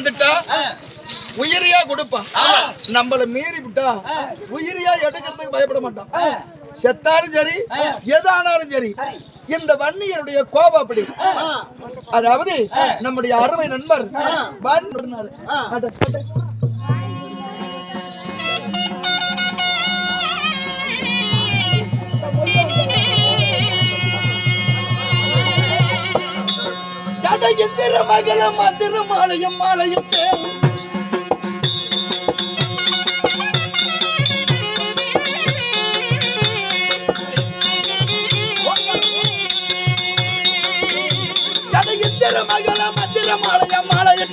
வந்துட்டா உயிரியா கொடுப்பான் நம்மள மீறி விட்டா உயிரியா எடுக்கிறதுக்கு பயப்பட மாட்டான் செத்தாலும் சரி எதானாலும் சரி இந்த வன்னியனுடைய கோபம் அப்படி. அதாவது நம்முடைய அருமை நண்பர் வன் சொன்னாரு. அட, எந்திர மகள மந்திர மாலையும் மாலையும் மகள மந்திர மாலைய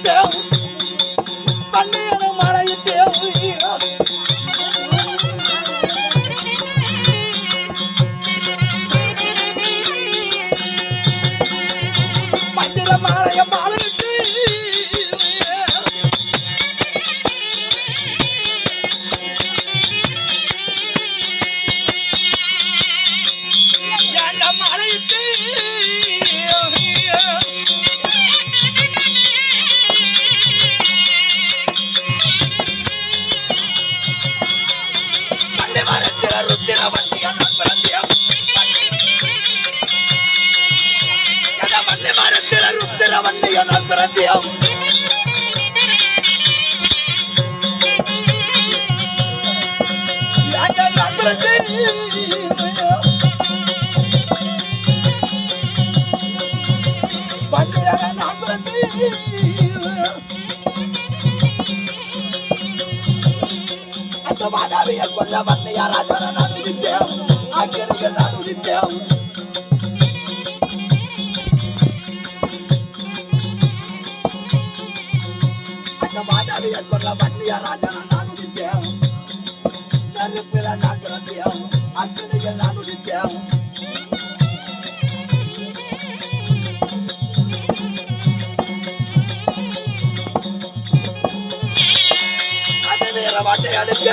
வண்டியா பிறந்தியம் அந்த மாதாவிய கொல்ல வண்ணையா ராஜா நான் உதித்தேன் அக்கிரையில் நான் உதித்தேன் அந்த மாதாவிய கொல்ல வண்ணையா ராஜா நான் உதித்தேன் நெருப்பில நான் பிறந்தேன் அக்கிரையில் நான் உதித்தேன் அது வேற வாட்டை அடுக்க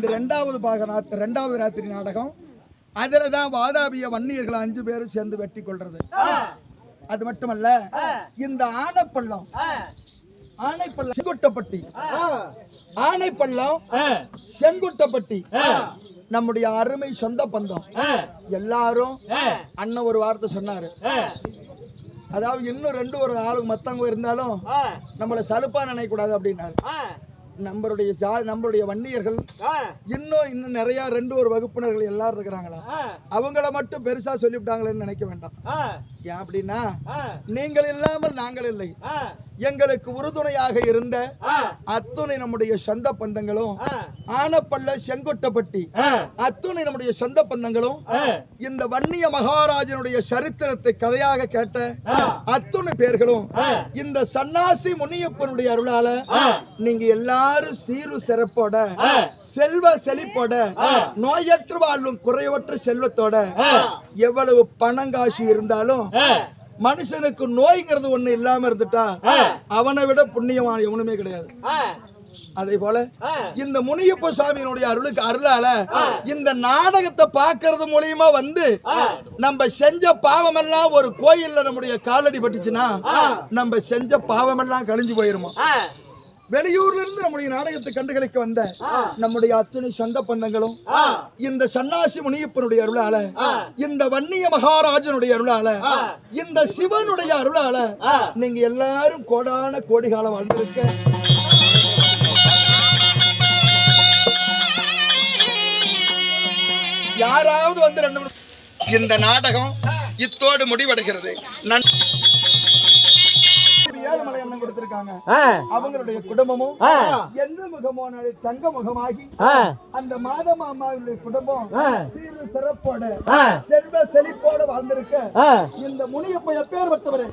இந்த ரெண்டாவது பாக நாத்து ரெண்டாவது ராத்திரி நாடகம். அதுல தான் வாதாபிய வன்னியர்கள் அஞ்சு பேரும் சேர்ந்து வெட்டி கொள்றது. அது மட்டுமல்ல இந்த ஆனைப்பள்ளம் ஆனைப்பள்ளம் செங்குட்டப்பட்டி. ஆனைப்பள்ளம் செங்குட்டப்பட்டி. நம்முடைய அருமை சொந்த பந்தம். எல்லாரும் அண்ணன் ஒரு வார்த்தை சொன்னாரு. அதாவது இன்னும் ரெண்டு ஒரு ஆளு மத்தவங்க இருந்தாலும் நம்மள சலுப்பா நினைக்க கூடாது அப்படின்னாரு நம்மளுடைய ஜா நம்மளுடைய வன்னியர்கள் இன்னும் இன்னும் நிறைய ரெண்டு ஒரு வகுப்பினர்கள் எல்லாரும் இருக்கிறாங்களா? அவங்கள மட்டும் பெருசா சொல்லிவிட்டாங்களேன்னு நினைக்க வேண்டாம். ஏன் அப்படின்னா நீங்கள் இல்லாமல் நாங்கள் இல்லை. எங்களுக்கு உறுதுணையாக இருந்த அத்துணை நம்முடைய சொந்த பந்தங்களும் ஆனப்பள்ள செங்கொட்டப்பட்டி அத்துணை நம்முடைய சொந்த பந்தங்களும் இந்த வன்னிய மகாராஜனுடைய சரித்திரத்தை கதையாக கேட்ட அத்துணை பேர்களும் இந்த சன்னாசி முனியப்பனுடைய அருளால நீங்க எல்லாரும் சீரு சிறப்போட செல்வ செழிப்போட நோயற்று வாழும் குறைவற்ற செல்வத்தோட எவ்வளவு பணங்காசு இருந்தாலும் மனுஷனுக்கு நோய்ங்கிறது ஒண்ணு இல்லாம இருந்துட்டா அவனை விட புண்ணியமான எவனுமே கிடையாது. அதே போல இந்த முனியப்ப சுவாமியினுடைய அருளுக்கு அருளால இந்த நாடகத்தை பார்க்கறது மூலியமா வந்து நம்ம செஞ்ச பாவம் எல்லாம் ஒரு கோயில்ல நம்முடைய காலடி பட்டுச்சுன்னா நம்ம செஞ்ச பாவம் எல்லாம் கழிஞ்சு போயிருமா. வெளியூர்ல இருந்து நம்முடைய நாடகத்தை கண்டுகளிக்க வந்த நம்முடைய அத்தனை சொந்த பந்தங்களும் இந்த சன்னாசி முனியப்பனுடைய அருளால இந்த வன்னிய மகாராஜனுடைய அருளால இந்த சிவனுடைய அருளால நீங்க எல்லாரும் கோடான கோடி காலம் வாழ்ந்திருக்க. யாராவது வந்து ரெண்டு இந்த நாடகம் இத்தோடு முடிவடைகிறது. நன் ஏழுமலை கொடுத்திருக்காங்க அவங்களுடைய குடும்பமும் எந்த முகமோ நாளை தங்க முகமாகி அந்த மாதம் அம்மாவுடைய குடும்பம் சீரு சிறப்போட செல்வ செழிப்போட வாழ்ந்திருக்க. இந்த முனியப்ப எப்பேர் பட்டவர்